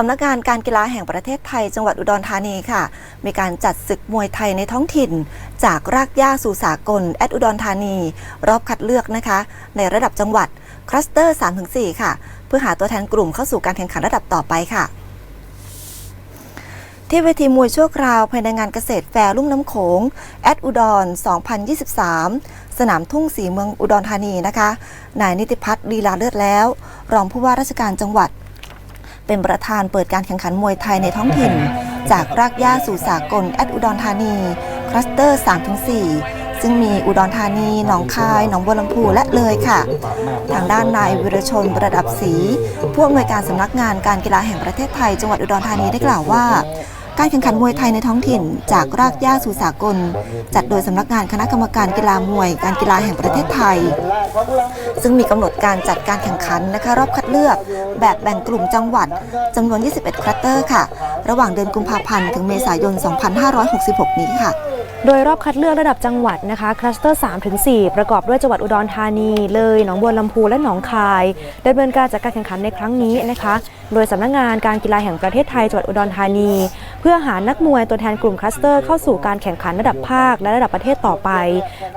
สำนักงานการกีฬาแห่งประเทศไทย จังหวัดอุดรธานีค่ะ มีการจัดศึกมวยไทยในท้องถิ่น จากรากหญ้าสู่สากล แอดอุดรธานี รอบคัดเลือกนะคะ ในระดับจังหวัดคลัสเตอร์ 3-4 ค่ะ เพื่อหาตัวแทนกลุ่มเข้าสู่การแข่งขันระดับต่อไปค่ะ ที่เวทีมวยชั่วคราวภายในงานเกษตรแฟร์ลุ่มน้ำโขง แอดอุดร 2023 สนามทุ่งสีเมืองอุดรธานีนะคะ นายนิติพัฒน์ลีลาเลือดแล้ว รองผู้ว่าราชการจังหวัด เป็นประธานเปิดการแข่งขันมวยไทยในท้องถิ่น จากรากหญ้าสู่สากลแอดอุดรธานี คลัสเตอร์ 3-4 ซึ่งมีอุดรธานี หนองคาย หนองบัวลำพูและเลยค่ะ ทางด้านนายวิรชนประดับศรีผู้อำนวยการสำนักงานการกีฬาแห่งประเทศไทย จังหวัดอุดรธานีได้กล่าวว่า การแข่งขันมวยไทยในท้องถิ่น จากรากหญ้าสู่สากล จัดโดยสำนักงานคณะกรรมการกีฬามวย การกีฬาแห่งประเทศไทย ซึ่งมีกำหนดการจัดการแข่งขันนะคะรอบคัดเลือกแบบแบ่งกลุ่มจังหวัดจำนวน 21 คลัสเตอร์ค่ะ ระหว่างเดือนกุมภาพันธ์ถึงเมษายน 2566 นี้ค่ะโดยรอบคัดเลือกระดับจังหวัดนะคะคลัสเตอร์3-4ประกอบด้วยจังหวัดอุดรธานี เลยหนองบัวลำพูและหนองคายดำเนินการจัดการแข่งขันในครั้งนี้นะคะ โดยสำนักงานการกีฬาแห่งประเทศไทยจังหวัดอุดรธานี พื่อหานักมวยตัวแทนกลุ่มคลัสเตอร์เข้าสู่การแข่งขันระดับภาคและระดับประเทศต่อไป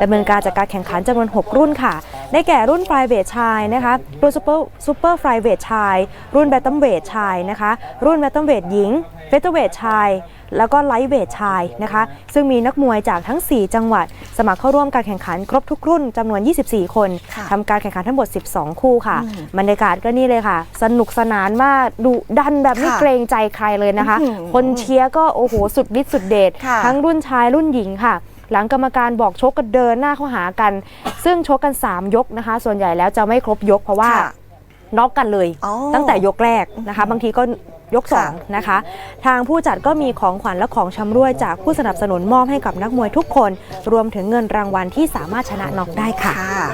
ดำเนินการจากการแข่งขันจำนวน 6 รุ่นค่ะ ได้แก่รุ่นฟลายเวทชายนะคะรุ่นซูเปอร์ซูเปอร์ฟลายเวทชาย รุ่นแบตเตอร์เวทชายนะคะ รุ่นแบตเตอร์เวทหญิงเฟเธอร์เวทชาย แล้วก็ไลท์เวทชายนะคะ ซึ่งมีนักมวยจากทั้ง 4 จังหวัด สมัครเข้าร่วมการแข่งขันครบทุกรุ่นจำนวน 24 คนค่ะทำการแข่งขันทั้งหมด 12 คู่ค่ะอืมบรรยากาศก็นี่เลยค่ะ สนุกสนานมากดุดันแบบไม่ค่ะเกรงใจใครเลยนะคะอื้อหือคนเชียร์ก็โอ้โหสุดฤทธิ์สุดเดชค่ะทั้งรุ่นชายรุ่นหญิงค่ะหลังกรรมการบอกชกกันเดินหน้าเข้าหากัน ซึ่งชกกัน 3 ยกนะคะ ส่วนใหญ่แล้วจะไม่ครบยกเพราะว่าค่ะน็อกกันเลยอ๋อตั้งแต่ยกแรกนะคะ บางทีก็ ยกสองค่ะนะคะ ทางผู้จัดก็มีของขวัญและของชำร่วยจากผู้สนับสนุนมอบให้กับนักมวยทุกคน รวมถึงเงินรางวัลที่สามารถชนะน็อกได้ค่ะค่ะ